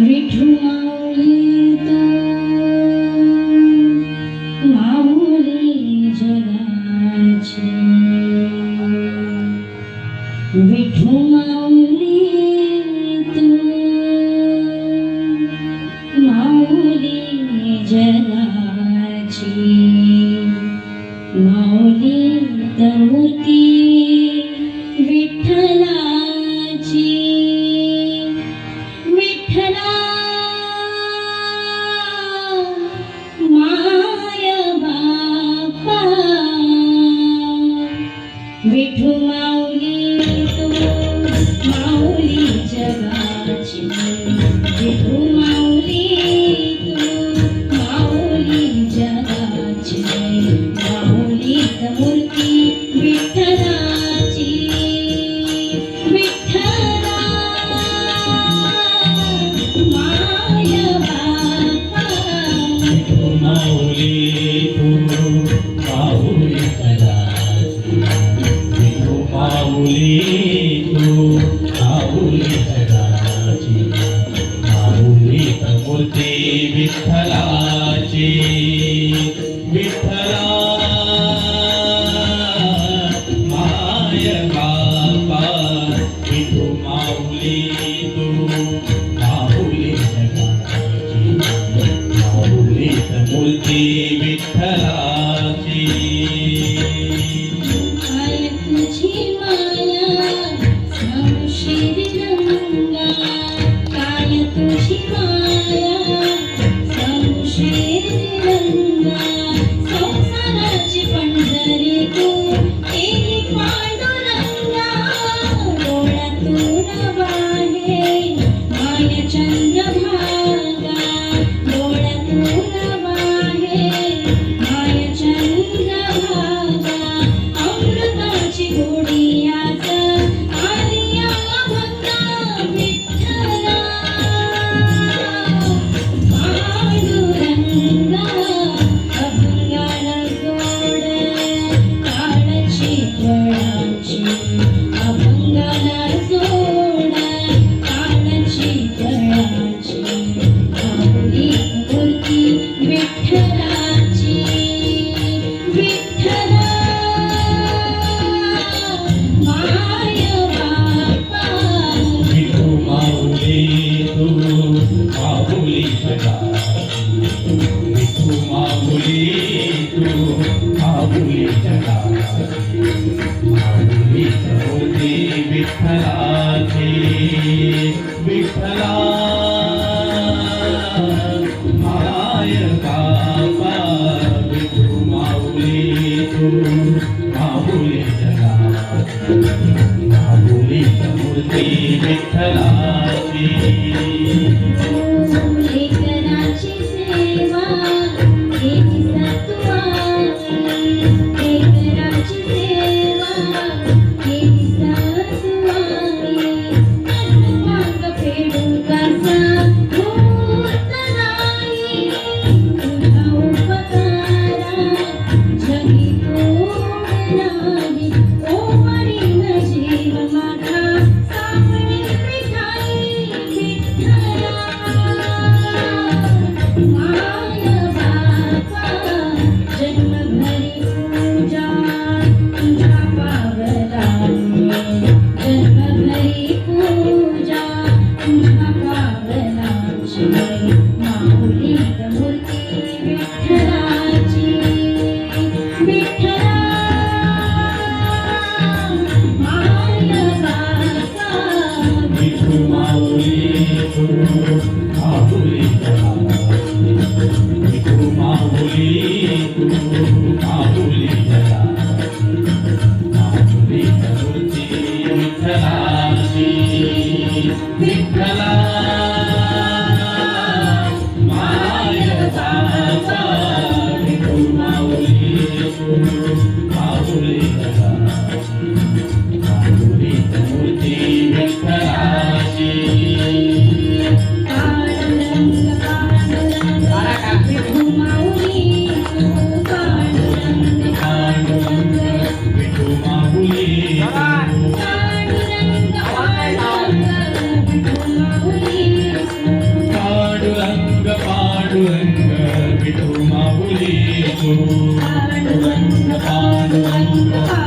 विठुमाऊली तू विठुमाऊली तू माऊली जनाची माऊली तमती विठ्ठलाची विठ्ठला माय बापा विठुमाऊली Maui. 离开了。Thank. विठ्ठलाची विठ्ठला माय कापा विठू मूर्ती Pitu Mauli Pitu Pitu Pitu Pitu Pitu Pitu